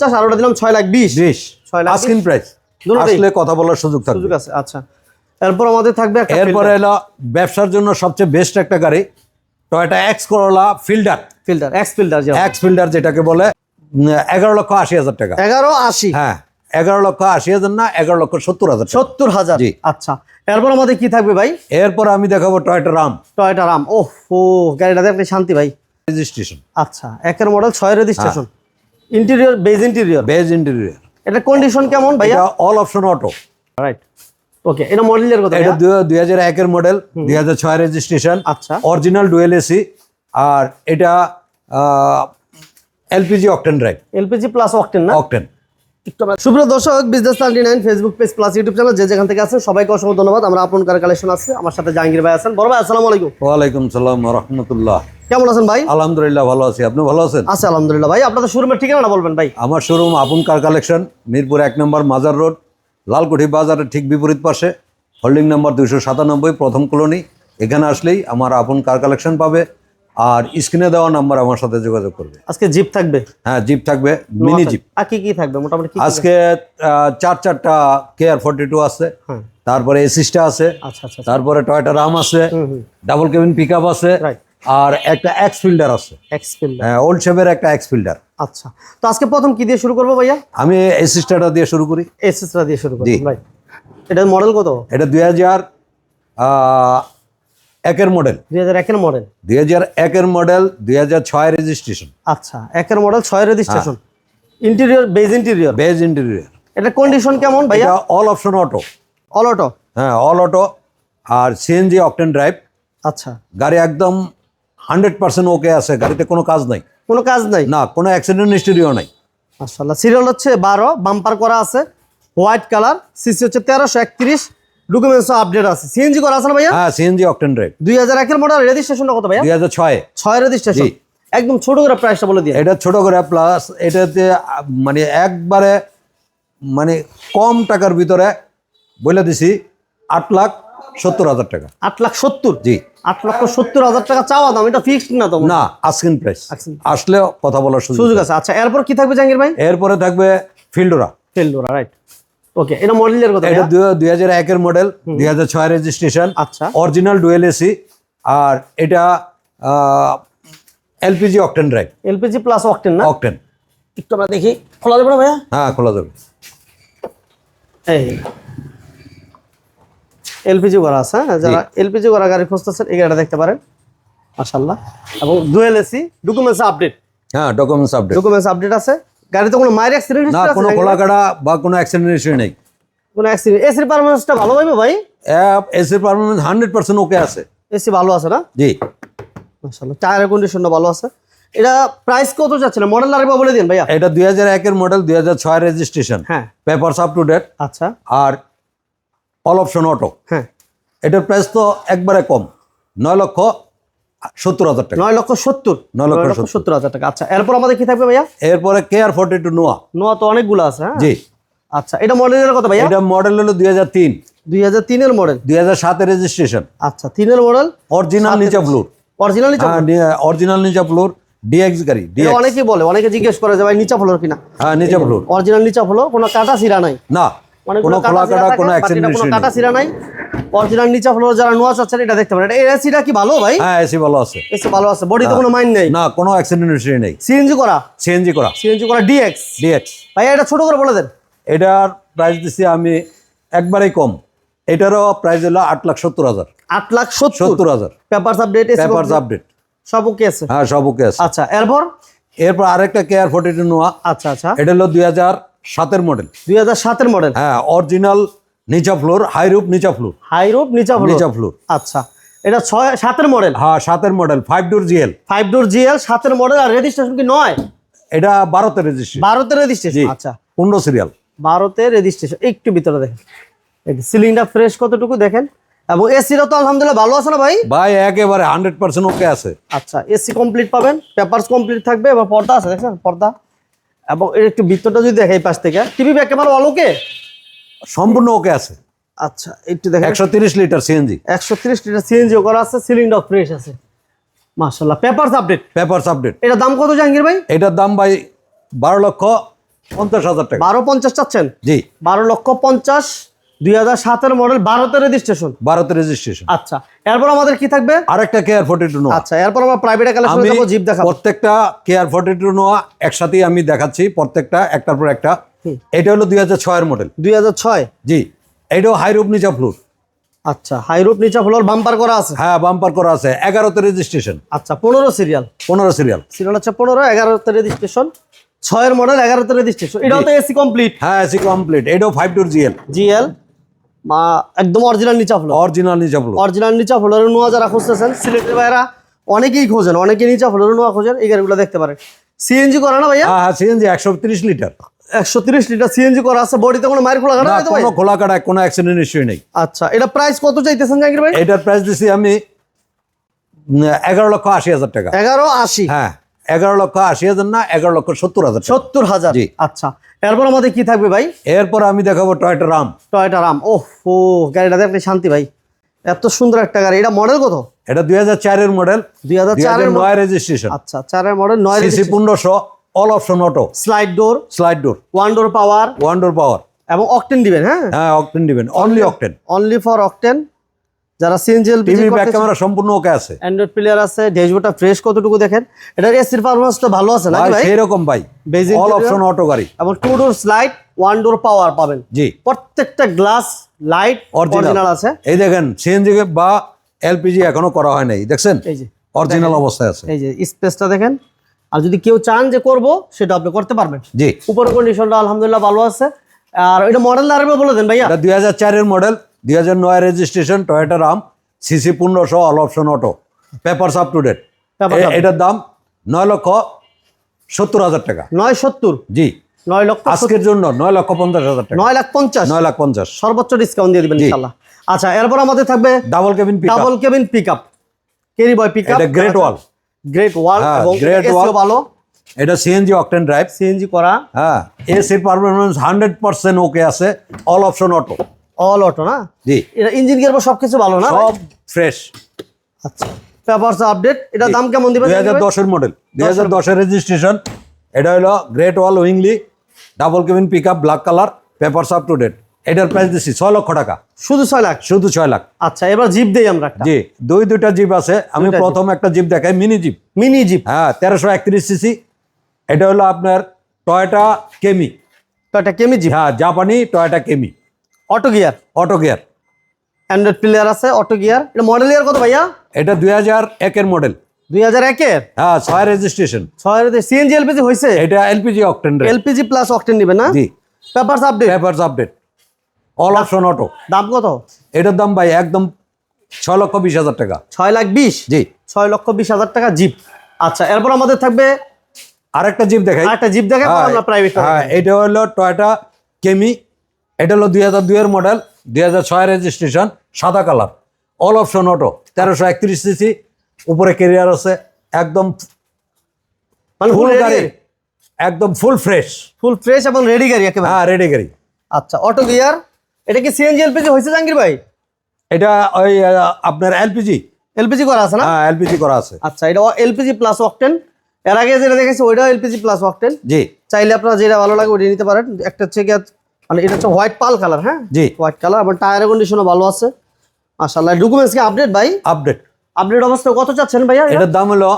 পঞ্চাশ আর ওটা দিলাম ছয় লাখ বিশ। বিশ। ছয় লাখ আস্কিন প্রাইস? আসলে কথা বলার সুযোগ থাকবে। সুযোগ আছে আচ্ছা। এরপর আমাদের থাকবে একটা এরপরে এলো ব্যবসার জন্য সবচেয়ে বেস্ট একটা গাড়ি Toyota X Corolla Fielder filter X filter X Fielder যেটাকে বলে এগারো লক্ষ আশি হাজার টাকা। এগারো আশি। হ্যাঁ এগারো লক্ষ আশি হাজার না এগারো লক্ষ সত্তর হাজার। সত্তর হাজার জি। আচ্ছা। এরপর আমাদের কি থাকবে ভাই? এরপর আমি দেখাবো টয়োটা রাম টয়টা রাম ওহ ও গাড়িটা দেখলে শান্তি ভাই। রেজিস্ট্রেশন আচ্ছা একের মডেল ছয় registration interior beige interior beige interior এটা কন্ডিশন কেমন ভাইয়া? All option auto right okay এটা মডেলের কথা এটা ভাইয়া? দুই হাজার একের মডেল দুই হাজার ছয় রেজিস্ট্রেশন আচ্ছা। অরিজিনাল ডুয়েল এসি আর এটা LPG octane drive LPG plus octane না? অকটেন সুপ্রিয় দর্শক business ninety nine Facebook page plus YouTube channel যে যেখান থেকে আছেন সবাইকে অসংখ্য ধন্যবাদ। আমরা আপন কার কালেকশন আছে। আমার সাথে জাহাঙ্গীর ভাই আছেন। বড় ভাই আসসালামু আলাইকুম। ওয়ালাইকুম সালাম রহমতুল্লাহ। কেমন আছেন ভাই? আলহামদুলিল্লাহ ভালো আছি। আপনি ভালো আছেন? আছে আলহামদুলিল্লাহ। ভাই আপনাদের শোরুমের ঠিকানা বলবেন ভাই। আমার শোরুম আপন কার কালেকশন মিরপুর এক নম্বর মাজার রোড লালকুঠি বাজারের ঠিক বিপরীত পাশে। হোল্ডিং নাম্বার দুইশো সাতানব্বই প্রথম কলোনি। এখানে আসলেই আমার আপন কার কালেকশন পাবে। আর স্ক্রিনে দেওয়া নাম্বার আমার সাথে যোগাযোগ করবে। আজকে জিপ থাকবে? হ্যাঁ জিপ থাকবে মিনি জিপ। আর কি কি থাকবে? মোটামুটি আজকে চার চারটা কেয়ার ফোর্টি টু আছে হ্যাঁ। তারপরে এসিসটা আছে আচ্ছা আচ্ছা তারপরে টয়টা রাম আছে ডাবল কেবিন পিক আপ আছে আর একটা এক্স ফিল্ডার আছে। এক্স ফিল্ডার হ্যাঁ ওল্ড শেপের একটা এক্স ফিল্ডার আচ্ছা। তো আজকে প্রথম কি দিয়ে শুরু করব ভাইয়া? আমি এসিসটাটা দিয়ে শুরু করি। এসএসটা দিয়ে শুরু করি ভাই এটার মডেল কত? এটা দুই হাজার একের মডেল দুই হাজার একের মডেল দুই হাজার একের মডেল দুই হাজার ছয় রেজিস্ট্রেশন আচ্ছা একের মডেল ছয় registration interior beige interior beige interior এটা কন্ডিশন কেমন ভাইয়া? All option auto all auto হ্যাঁ অল অটো আর সিএনজি অকটেন ড্রাইভ আচ্ছা। গাড়ি একদম হান্ড্রেড পার্সেন্ট ওকে আছে গাড়িতে কোনো কাজ নাই। কোনো কাজ নাই? না কোনো অ্যাক্সিডেন্ট হিস্টোরিও নাই। মাশাআল্লাহ। সিরিয়াল হচ্ছে বারো বাম্পার করা আছে হোয়াইট কালার সিসি হচ্ছে তেরোশো একত্রিশ ডকুমেন্টস আপডেট আছে। সিএনজি করা আছে না ভাইয়া? হ্যাঁ সিএনজি অকটেন ড্রাইভ দুই হাজার একের মডেল রেজিস্ট্রেশনটা কত ভাইয়া? দুই হাজার ছয়ে। ছয় রেজিস্ট্রেশন একদম ছোট করে প্রাইসটা বলে দিয়ে এটা ছোট করে প্লাস এটাতে মানে একবারে মানে কম টাকার ভিতরে বলে দিছি আট লাখ সত্তর হাজার টাকা। আট লাখ সত্তর? জি। আট লক্ষ সত্তর হাজার টাকা চাওয়া দাম এটা ফিক্সড না তো? না আস্কিন প্রাইস আসলে কথা বলার সুযোগ আছে। আচ্ছা এরপর কি থাকবে জাহাঙ্গীর ভাই? এরপরে থাকবে ফিল্ডোরা ফেলডোরা রাইট ওকে এটা মডেলের কথা এটা ভাইয়া? দুই হাজার একের মডেল দুই হাজার ছয় রেজিস্ট্রেশন আচ্ছা। অরিজিনাল ডুয়েল এসি আর এটা LPG octane drive LPG plus octane না? অকটেন একটু আমরা দেখি। খোলা যাবে না ভাইয়া? হ্যাঁ খোলা যাবে। এই। এলপিজি করা আছে হ্যাঁ? যারা এলপিজি করা গাড়ি খুঁজতেছেন এই গাড়িটা দেখতে পারেন মাশাল্লাহ এবং ডুয়েল এসি ডকুমেন্টস আপডেট হ্যাঁ ডকুমেন্টস আপডেট ডকুমেন্টস আপডেট আছে। গাড়িতে কোনো মায়ের অ্যাক্সিডেন্ট না কোনো খোলাকাটা বা কোনো অ্যাক্সিডেন্ট হিস্ট্রি নেই। কোনো অ্যাক্সিডেন্ট এসির পারফরমেন্সটা ভালো পাইবে ভাই? AC performance hundred percent okay আছে। এসি ভালো আছে না? জি। মাশাল্লাহ টায়ারের কন্ডিশনটা ভালো আছে। এটা প্রাইস কত যাচ্ছে না? মডেল আরেকবার বলে দিন ভাইয়া। এটা দুই হাজার একের মডেল দুই হাজার ছয় রেজিস্ট্রেশন হ্যাঁ। পেপারস আপ টু ডেট আচ্ছা। আর অল অপশন অটো হ্যাঁ। এটার প্রাইস তো একবারে কম। নয় লক্ষ সত্তর হাজার টাকা। নয় লক্ষ সত্তর? নয় লক্ষ সত্তর। হাজার টাকা। আচ্ছা এরপর আমাদের কি থাকবে ভাইয়া? এরপরে কে আর ফোর্টি টু নোয়া নোয়া তো অনেকগুলো আছে হ্যাঁ? জি। আচ্ছা এটা মডেলের কথা ভাইয়া? এটা মডেল হলো দুই হাজার তিন। দুই হাজার তিনের মডেল দুই হাজার সাতের রেজিস্ট্রেশন আচ্ছা তিনের মডেল অরিজিনাল নিচা ফ্লোর অরিজিনালি হ্যাঁ অরিজিনাল নিচা ফ্লোর ডিএক্স গাড়ি অনেকেই বলে অনেকে জিজ্ঞেস করে যে ভাই নিচা ফ্লোর কিনা? হ্যাঁ নিচা ফ্লোর অরিজিনাল নিচা ফ্লোর কোনো কাটা সিরা নাই? না। অনেকগুলো কোনো খোলা কাটা কোনো অ্যাক্সিডেন্ট কোনো কাটা সিরা নাই। অরিজিনাল নিচা ফ্লোর যারা নোয়া চাচ্ছেন এটা দেখতে পারেন। এটা এসিটা কি ভালো ভাই? হ্যাঁ এসি ভালো আছে। এসি ভালো আছে। বডিতে কোনো মাইন্ড নেই। না কোনো অ্যাক্সিডেন্ট হিস্ট্রি নেই। সিএনজি করা? সিএনজি করা। সিএনজি করা ডিএক্স ডিএক্স ভাই এটা ছোট করে বলে দেন। এটার প্রাইস দিছি আমি একবারেই কম। এটারও প্রাইস হলো আট লাখ সত্তর হাজার। আট লাখ সত্তর? হাজার। পেপারস আপডেট পেপারস আপডেট সব ওকে আছে? হ্যাঁ সব ওকে আছে। আচ্ছা এরপর? এরপর আরেকটা কেয়ার ফোর্টি টু নোয়া। আচ্ছা আচ্ছা। এটা হলো দুই হাজার সাতের মডেল দুই হাজার সাতের মডেল হ্যাঁ অরিজিনাল নিচা ফ্লোর হাই রুপ নিচা ফ্লোর হাই রুপ নিচা ফ্লোর নিচা ফ্লোর আচ্ছা এটা ছয় সাতের মডেল হ্যাঁ সাতের model five door GL five door GL সাতের মডেল আর রেজিস্ট্রেশন কি নয়? এটা বারোতে রেজিস্ট্রেশন ভারতের রেজিস্ট্রেশন আচ্ছা। পনেরো সিরিয়াল ভারতের রেজিস্ট্রেশন একটু ভিতরে দেখেন। সিলিংটা ফ্রেশ কতটুকু দেখেন? এবং এসিটা তো আলহামদুলিল্লাহ ভালো আছে না ভাই? ভাই একেবারে হান্ড্রেড পার্সেন্ট ওকে আছে। আচ্ছা এসি কমপ্লিট পাবেন পেপারস কমপ্লিট থাকবে এবং পর্দা আছে দেখছেন? পর্দা। এবং এর একটু বৃত্তটা যদি দেখে এই পাশ থেকে। টিভি ব্যাক ক্যামেরা অলোকে সম্পূর্ণ ওকে আছে। আচ্ছা একটু দেখেন। একশো তিরিশ লিটার সিএনজি একশো তিরিশ লিটার সিএনজিও করা আছে সিলিন্ডার ফ্রেশ আছে। মাশাল্লাহ পেপারস আপডেট পেপারস আপডেট এটা দাম কত জাহাঙ্গীর ভাই? এটার দাম ভাই বারো লক্ষ পঞ্চাশ হাজার টাকা। বারো পঞ্চাশ চাচ্ছেন? জি। বারো লক্ষ পঞ্চাশ দুই হাজার সাতের মডেল বারোতে রেজিস্ট্রেশন ভারতের রেজিস্ট্রেশন আচ্ছা এরপর আমাদের কি থাকবে? আরেকটা কেয়ার ফোর্টি টু নোয়া আচ্ছা এরপর আমরা প্রাইভেট কালেকশন আমি জিপ দেখাবো। প্রত্যেকটা কেয়ার ফোর্টি টু নোয়া একসাথেই আমি দেখাচ্ছি প্রত্যেকটা একটার পর একটা। এটা হলো দুই হাজার ছয়ের মডেল দুই হাজার ছয়? জি এটাও হাইরুপ নিচা ফ্লোর আচ্ছা হাই রুট নিচা ফ্লোর বাম্পার করা আছে? হ্যাঁ বাম্পার করা আছে। এগারোতে রেজিস্ট্রেশন আচ্ছা পনেরো সিরিয়াল পনেরো সিরিয়াল সিরিয়াল হচ্ছে পনেরো এগারোতে রেজিস্ট্রেশন ছয়ের মডেল এগারোতে রেজিস্ট্রেশন এটাও তো এসি কমপ্লিট হ্যাঁ এসি কমপ্লিট এটাও ফাইভ টুর জিএল জিএল মা একদম অরিজিনাল নিচা ফ্লোর। অরিজিনাল নিচা ফ্লোর। অরিজিনাল নিচা ফ্লোরের নোয়া যারা খুঁজতেছেন সিলেটের ভাইরা অনেকেই খোঁজেন অনেকেই নিচা ফ্লোরের নোয়া খোঁজেন এই গাড়িগুলো দেখতে পারেন। সিএনজি করা না ভাইয়া? হ্যাঁ হ্যাঁ সিএনজি একশো তিরিশ লিটার। একশো তিরিশ লিটার সিএনজি করা আছে বডিতে কোনো মায়ের খোলা কাটা কোনো খোলা কাটা কোনো অ্যাক্সিডেন্ট ইস্যু নেই। আচ্ছা এটা প্রাইস কত চাইতেছেন জাহাঙ্গীর ভাই? এটার প্রাইস দিছি আমি এগারো লক্ষ আশি হাজার টাকা। এগারো আশি। হ্যাঁ। এগারো লক্ষ আশি হাজার না এগারো লক্ষ সত্তর হাজার সত্তর হাজার। জি। আচ্ছা। এরপর আমাদের কি থাকবে ভাই? এরপর আমি দেখাবো টয়টা রাম। Toyota Raum. ওহ ও গাড়িটা দেখলে শান্তি ভাই। এত সুন্দর একটা গাড়ি। এটা মডেল কত? এটা দুই হাজার চারের মডেল দুই হাজার চারের নয় রেজিস্ট্রেশন আচ্ছা চারের মডেল নয় সিসি পনেরোশো all option auto slide door slide door one door power wonder power এবং অকটেন দিবেন হ্যাঁ? হ্যাঁ অকটেন দিবেন। Only octane only for octane যারা সিএনজিএল টিভি ব্যাক ক্যামেরা সম্পূর্ণ ওকে আছে। অ্যান্ড্রয়েড প্লেয়ার আছে ড্যাশবোর্ডটা ফ্রেশ কতটুকু দেখেন? এটার এসির পারফরমেন্স তো ভালো আছে নাকি ভাই ভাই? সেই রকম ভাই অল অপশন অটো গাড়ি। এবং two door slide one door power পাবেন। জি। প্রত্যেকটা গ্লাস লাইট অরিজিনাল আছে। এই দেখেন সিএনজি বা এলপিজি এখনও করা হয় নাই দেখছেন? এই যে অরিজিনাল অবস্থায় আছে। এই যে স্পেসটা দেখেন। আর যদি কেউ চান যে করব সেটা আপনি করতে পারবেন। জি। উপরে কন্ডিশনটা আলহামদুলিল্লাহ ভালো আছে। আর এটা মডেল দাঁড়াবে বলে দেন ভাইয়া। এটা দুই হাজার চারের মডেল দুই হাজার নয় রেজিস্ট্রেশন টয়োটা রাম সিসি পনেরোশো all option auto papers up to date এটার দাম নয় লক্ষ সত্তর হাজার টাকা। নয় সত্তর? জি। নয় লক্ষ আজকের জন্য নয় লক্ষ পঞ্চাশ হাজার টাকা। নয় লাখ পঞ্চাশ? নয় লাখ পঞ্চাশ। সর্বোচ্চ ডিসকাউন্ট দিয়ে দিবেন। ইনশাল্লাহ। আচ্ছা এরপর আমাদের থাকবে double cabin double cabin pick up carry boy pick up Great Wall Great Wall এবং great এসিও ভালো। এটা সিএনজি অকটেন ড্রাইভ সিএনজি করা। হ্যাঁ এসির পারফরমেন্স হান্ড্রেড পার্সেন্ট ওকে আছে। All option auto all auto না? জি। এটা ইঞ্জিন গিয়ার বা সবকিছু ভালো না? সব ফ্রেশ আচ্ছা পেপারস আপডেট এটা দাম কেমন দিবেন দুই হাজার দশের মডেল দুই হাজার দশের রেজিস্ট্রেশন এটা হলো Great Wall Wingle double cabin pick up black colour papers up to date এটার প্রাইস দিচ্ছি ছয় লক্ষ টাকা। শুধু ছয় লাখ? শুধু ছয় লাখ। আচ্ছা এবার জিপ দেই আমরা একটা। জি দুই দুইটা জিপ আছে। আমি প্রথম একটা জিপ দেখাই মিনি জিপ মিনি জিপ হ্যাঁ তেরোশো একত্রিশ সিসি এটা হলো আপনার টয়টা কেমি একটা কেমি জিপ হ্যাঁ জাপানি Toyota Camry auto gear auto gear Android player আছে অটো গিয়ার এটা মডেল ইয়ার কত ভাইয়া? এটা দুই হাজার একের মডেল দুই হাজার একের হ্যাঁ ছয় রেজিস্ট্রেশন ছয় সিএনজি এলপিজি হয়েছে এটা LPG octane LPG plus octane দিবেন না? জি। Papers update papers update all option auto দাম কত? এটার দাম ভাই একদম ছয় লক্ষ বিশ হাজার টাকা। ছয় লাখ বিশ? জি। ছয় লক্ষ বিশ হাজার টাকা জিপ। আচ্ছা এরপর আমাদের থাকবে আরেকটা জিপ দেখাই। আরেকটা জিপ দেখে হ্যাঁ, আমরা প্রাইভেট হ্যাঁ এটা হলো টয়টা কেমি এটা হলো দুই হাজার দুইয়ের মডেল দুই হাজার ছয় রেজিস্ট্রেশন সাদা কালার অল অপশন অটো তেরোশো একত্রিশ সিসি উপরে কেরিয়ার আছে একদম মানে ফুল ফুল গাড়ি একদম ফুল ফ্রেশ ফুল ফ্রেশ এবং রেডি গাড়ি একেবারে? হ্যাঁ রেডি গাড়ি। আচ্ছা অটো গিয়ার এটা কি সিএনজি এলপিজি হয়েছে জাহাঙ্গীর ভাই? এটা ওই আপনার এলপিজি এলপিজি করা আছে না? হ্যাঁ এলপিজি করা আছে। আচ্ছা এটা এলপিজি প্লাস অকটেন এর আগে যেটা দেখেছি ওইটাও এলপিজি প্লাস অকটেন জি। চাইলে আপনারা যেটা ভালো লাগে ওইটা নিতে পারেন। একটা হচ্ছে মানে এটা হচ্ছে হোয়াইট পাল কালার হ্যাঁ? জি। হোয়াইট কালার এবং টায়ারের কন্ডিশনও ভালো আছে। মাশাআল্লাহ ডকুমেন্টস কি আপডেট ভাই? আপডেট আপডেট অবস্থা কত চাচ্ছেন ভাইয়া এটার দাম হলো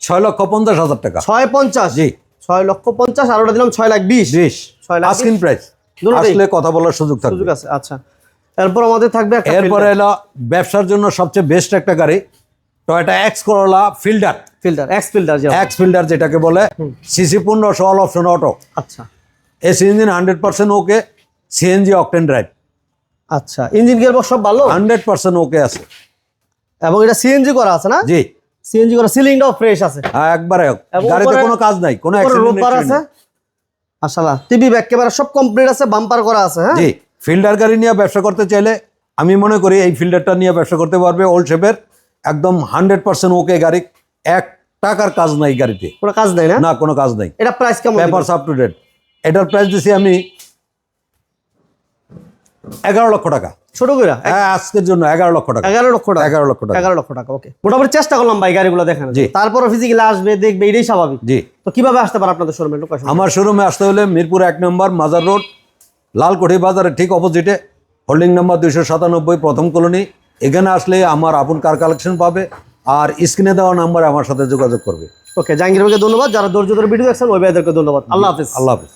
ছয় লক্ষ পঞ্চাশ হাজার টাকা। ছয় পঞ্চাশ? জি। ছয় লক্ষ পঞ্চাশ আর ওটা দিলাম ছয় লাখ বিশ। বিশ। ছয় লাখ আস্কিন প্রাইস? আসলে কথা বলার সুযোগ থাকবে। সুযোগ আছে আচ্ছা। এরপর আমাদের থাকবে একটা এরপরে এলো ব্যবসার জন্য সবচেয়ে বেস্ট একটা গাড়ি Toyota X Corolla Fielder filter X filter যে এক্স ফিল্ডার যেটাকে বলে সিসি পনেরোশো অল অপশন অটো আচ্ছা। AC engine hundred percent okay CNG octane drive আচ্ছা ইঞ্জিন গিয়ার বক্স সব ভালো? হান্ড্রেড পার্সেন্ট ওকে আছে। এবং এটা সিএনজি করা আছে না? জি। সিএনজি করা সিলিংটাও ফ্রেশ আছে। হ্যাঁ একবারে। গাড়িতে কোনো কাজ নাই কোনো রোববার আছে। মাশাআল্লাহ টিভি ব্যাক ক্যামেরা সব কমপ্লিট আছে বাম্পার করা আছে হ্যাঁ? জি ফিল্ডার গাড়ি নিয়ে ব্যবসা করতে চাইলে আমি মনে করি এই ফিল্ডারটা নিয়ে ব্যবসা করতে পারবে ওল্ড শেপের একদম হান্ড্রেড পার্সেন্ট ওকে গাড়ি। এক টাকার কাজ নাই গাড়িতে। কোনো কাজ নাই না? না কোনো কাজ নাই। এটা প্রাইস কেমন? পেপারস আপ টু ডেট এটার প্রাইস দিছি আমি এগারো লক্ষ টাকা। ছোট করে হ্যাঁ আজকের জন্য এগারো লক্ষ টাকা। এগারো লক্ষ টাকা। এগারো লক্ষ টাকা। এগারো লক্ষ টাকা ওকে মোটামুটি চেষ্টা করলাম ভাই গাড়িগুলো দেখানো জি। তারপরে ফিজিক্যালি আসবে দেখবে এটাই স্বাভাবিক। জি। তো কীভাবে আসতে পারে আপনাদের শোরুমে আমার শোরুমে আসতে হলে মিরপুর এক নম্বর মাজার রোড লালকুঠি বাজারের ঠিক অপোজিটে হোল্ডিং নাম্বার দুইশো সাতানব্বই প্রথম কলোনি এখানে আসলে আমার আপন কার কালেকশন পাবে আর স্ক্রিনে দেওয়া নাম্বারে আমার সাথে যোগাযোগ করবে। ওকে জাহাঙ্গীর ভাইকে ধন্যবাদ। যারা ধৈর্য ধরে ভিডিও দেখছেন ওই ভাইদেরকে ধন্যবাদ। আল্লাহ হাফিজ। আল্লাহ হাফিজ।